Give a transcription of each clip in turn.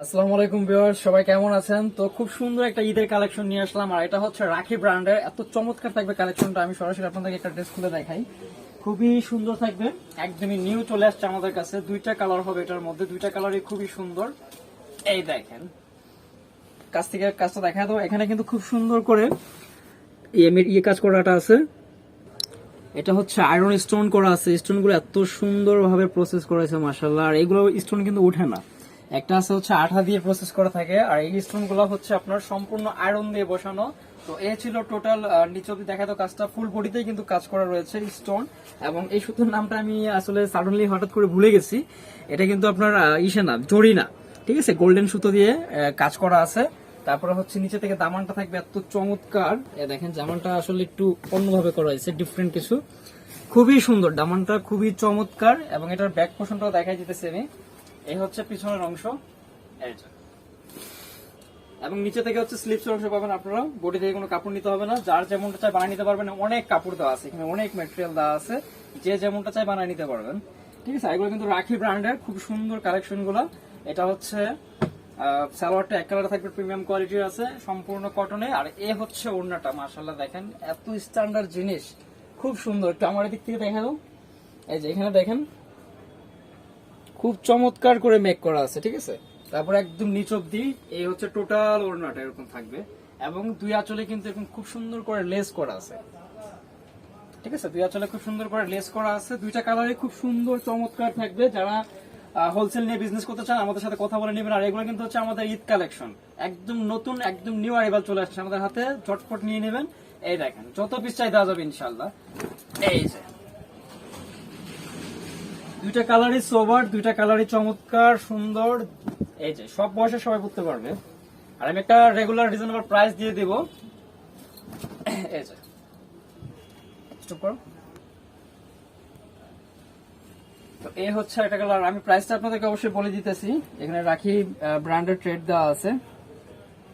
আসসালামু আলাইকুম ভিউয়ার্স, সবাই কেমন আছেন? তো খুব সুন্দর একটা ঈদের কালেকশন নিয়ে আসলাম, আর এটা হচ্ছে রাখি ব্র্যান্ডের। এত চমৎকার থাকবে কালেকশনটা, আমি সরাসরি আপনাদেরকে একটা ড্রেস খুলে দেখাই। খুবই সুন্দর থাকবে, একদমই নিউ চলে আসছে আমাদের কাছে। দুইটা কালার হবে এটার মধ্যে, দুইটা কালারই খুবই সুন্দর। এই দেখেন, কাছ থেকে কাজটা দেখা দেবো। এখানে কিন্তু খুব সুন্দর করে ইয়ে কাজ করাটা আছে। এটা হচ্ছে আয়রন স্টোন করা আছে। স্টোনগুলো এত সুন্দর ভাবে প্রসেস করেছে মাসাল্লাহ আর এগুলো স্টোন কিন্তু ওঠে না। একটা আছে হচ্ছে আঠা দিয়ে প্রসেস করা থাকে, আর এই স্টোনগুলো হচ্ছে আপনার সম্পূর্ণ আয়রন দিয়ে বসানো। তো এ ছিল টোটাল নিচে অব্দি দেখা তো কাজটা। ফুল বডিতেই কিন্তু কাজ করা রয়েছে স্টোন এবং এই সুতোর নামটা আমি আসলে সাডেনলি হঠাৎ করে ভুলে গেছি। এটা কিন্তু আপনার ইসে না জড়ি না। ঠিক আছে? গোল্ডেন সুতো দিয়ে কাজ করা আছে। তারপরে হচ্ছে নিচে থেকে দামানটা থাকবে এত চমৎকার। দেখেন, জামানটা আসলে একটু অন্যভাবে করা হয়েছে ডিফারেন্ট কিছু। খুবই সুন্দর, দামানটা খুবই চমৎকার, এবং এটার ব্যাক পোর্শনটাও দেখাই যেতেছে আমি। এই হচ্ছে পিছনের অংশ। এবং নিচে থেকে হচ্ছে স্লিপস অংশ পাবেন আপনারা। বডি থেকে কোনো কাপড় নিতে হবে না। যার যেমনটা চাই বানিয়ে নিতে পারবেন। অনেক কাপড় দেওয়া আছে। এখানে অনেক মেটেরিয়াল দেওয়া আছে। যে যেমনটা চাই বানিয়ে নিতে পারবেন। ঠিক আছে? এগুলো কিন্তু রাখি ব্র্যান্ডের খুব সুন্দর কালেকশনগুলো। এটা হচ্ছে সালোয়ারটা এক কালার থাকবে। প্রিমিয়াম কোয়ালিটির আছে। সম্পূর্ণ কটনে আর এ হচ্ছে ওড়নাটা। মার্শাল্লাহ দেখেন। এত স্ট্যান্ডার্ড জিনিস। খুব সুন্দর। একটু আমার দিক থেকে দেখা দাও এই যে, এখানে দেখেন। খুব চমৎকার করে মেক করা আছে, ঠিক আছে? তারপর একদম নিচ অব্দি এই হচ্ছে টোটাল ওড়নাটা এরকম থাকবে। এবং দুই আঁচলে কিন্তু এরকম খুব সুন্দর করে লেস করা আছে। ঠিক আছে? দুই আঁচলে খুব সুন্দর করে লেস করা আছে। দুইটা কালারই খুব সুন্দর, চমৎকার থাকবে। যারা হোলসেল নিয়ে বিজনেস করতে চান, আমাদের সাথে কথা বলে নেবেন। আর এগুলো কিন্তু হচ্ছে আমাদের ঈদ কালেকশন একদম নতুন, একদম নিউ আইবাল চলে আসছে আমাদের হাতে। চটপট নিয়ে নেবেন। এই দেখেন, যত পিস চাই দেওয়া যাবে ইনশাল্লাহ এই যে। দুইটা কালারই সোবার, দুইটা কালারই চমৎকার, সুন্দর। এই যে, সব বয়সে সবাই পড়তে পারবে। আর আমি একটা রেগুলার রিজনেবল প্রাইস দিয়ে দেব। এই যে। স্টপ করো। তো এই হচ্ছে একটা কালার আমি প্রাইসটা আপনাদেরকে অবশ্যই বলে দিতেছি। এখানে রাখি ব্র্যান্ডের ট্রেড দেওয়া আছে।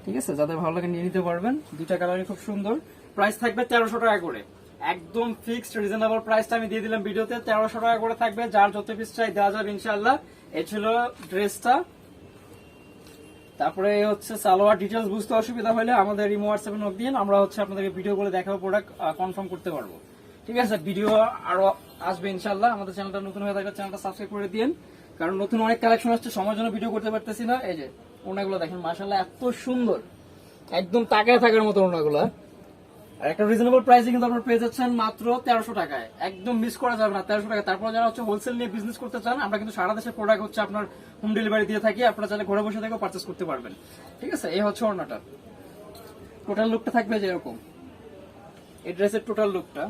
ঠিক আছে? যাদের ভালো লাগে নিয়ে নিতে পারবেন। দুইটা কালারই খুব সুন্দর। প্রাইস থাকবে তেরোশো টাকা করে। একদম ফিক্সড রিজনেবল প্রাইসটা আমি দিয়ে দিলাম ভিডিওতে। তেরোশো টাকা করে থাকবে, যার যত পিস চাই দেওয়া যাবে ইনশাল্লাহ এ ছিল ড্রেসটা তারপরে হচ্ছে সালোয়ার ডিটেলস বুঝতে অসুবিধা হলে আমাদের ইমো হোয়াটসঅ্যাপে নক দিন আমরা হচ্ছে আপনাদেরকে ভিডিও করে দেখাবো প্রোডাক্ট কনফার্ম করতে পারব। ঠিক আছে ভিডিও আরও আসবে ইনশাল্লাহ আমাদের চ্যানেলটা নতুন হয়ে থাকলে চ্যানেলটা সাবস্ক্রাইব করে দিন কারণ নতুন অনেক কালেকশন আসছে, সময়ের জন্য ভিডিও করতে পারতেছি না। এই যে ওনাগুলো দেখেন মাসাল্লাহ এত সুন্দর। একদম তাকায় থাকার মতো ওনাগুলো একটা রিজনেবল প্রাইসে কিন্তু আপনারা পেয়ে যাচ্ছেন মাত্র তেরোশো টাকায়। একদম মিস করা যাবে না তেরোশো টাকা। তারপর যারা হচ্ছে হোলসেল নিয়ে বিজনেস করতে চান, আমরা কিন্তু সারা প্রোডাক্ট হচ্ছে আপনার হোম ডেলিভারি দিয়ে থাকি। আপনারা চাইলে ঘরে বসে থেকেও করতে পারবেন। ঠিক আছে? এই হচ্ছে টোটাল লুকটা থাকবে যে এরকম। এই ড্রেসের টোটাল লুকটা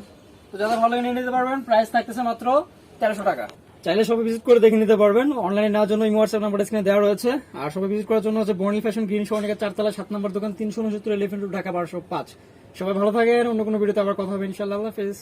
তো যারা ভালো নিয়ে নিতে পারবেন প্রাইস থাকতেছে মাত্র তেরোশো টাকা। চাইলে সবাই ভিজিট করে দেখে নিতে পারবেন। অনলাইনে নেওয়ার জন্য হোয়াটসঅ্যাপ নাম্বার স্ক্রিনে দেওয়া রয়েছে। আর সবাই ভিজিট করার জন্য হচ্ছে বর্ণি ফ্যাশন গ্রিন সরণিকা চারতলা সাত নম্বর দোকান, তিনশো উনসত্তর এলিফেন্ট ঢাকা বারোশো পাঁচ। সবাই ভালো থাকেন অন্য কোনো ভিডিওতে আবার কথা হবে ইনশাল্লাহ আল্লাহ হাফেজ।